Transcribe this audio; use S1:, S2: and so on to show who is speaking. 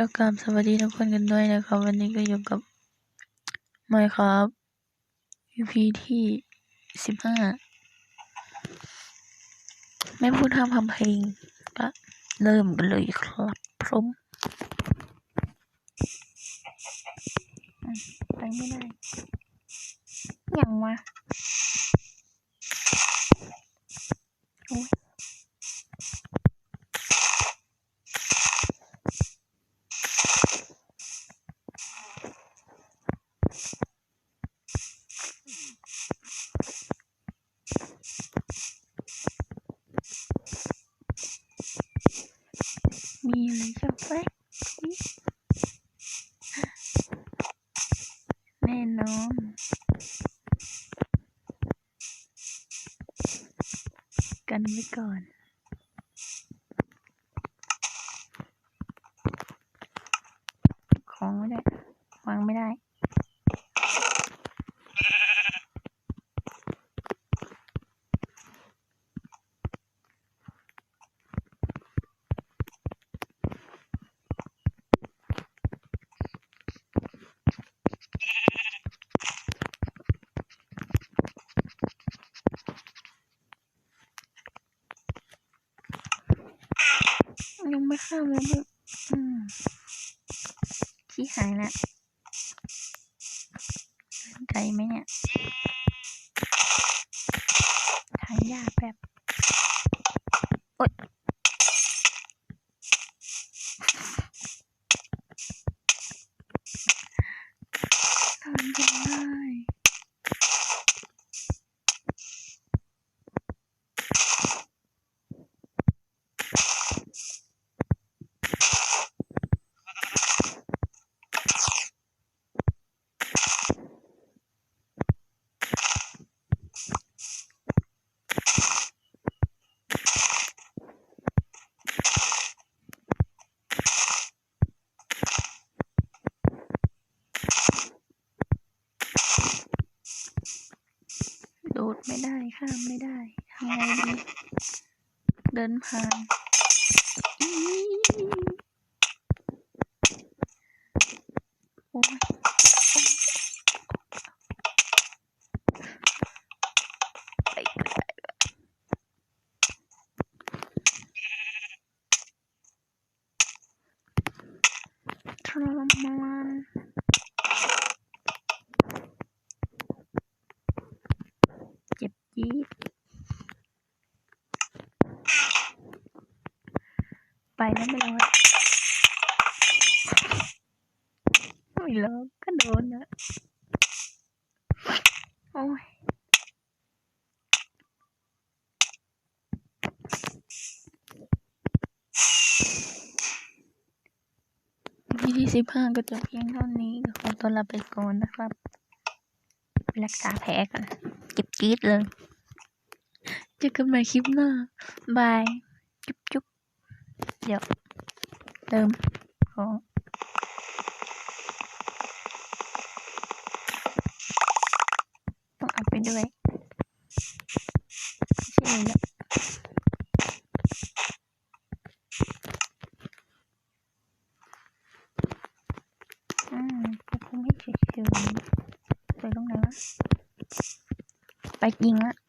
S1: ก็กราบสวัสดีทุกคนกันด้วยนะครับ วันนี้ก็อยู่กับ Minecraft EP ที่สิบห้าไม่พูดห้ามทำเพลงก็เริ่มกันเลยครับพร้อมอะไปไม่ได้ยังวะ มีอะไรจะแฝงแน่นอนกันไว้ก่อนของไม่ได้วางไม่ได้ ยังไม่ข้ามเลยมึงอืมขี้หายละไกลไหมเนี่ย ทางยากแบบอ๊ยทำยังไง ดดไม่ได้ข้ามไม่ได้ทำไงดีเดินผ่านอีโอ้ยไปก็ได้วะทรมานเจ็บจี๊ด ไปแล้วไม่รอดไม่รอดก็โดนนะโอ้ยวิธีสิบห้าก็จบเพียงเท่านี้ก็ขอตัวลาไปก่อนนะครับไปรักษาแผลก่อนเจ็บจี๊ดเลย เจอกันใหม่คลิปหน้า บาย จุ๊บจุ๊บ เดี๋ยวเติมของต้องอัดไปด้วยไม่ใช่เลยเนี่ยอืมกูคงไม่เฉยๆไปตรงไหนวะไปยิงละ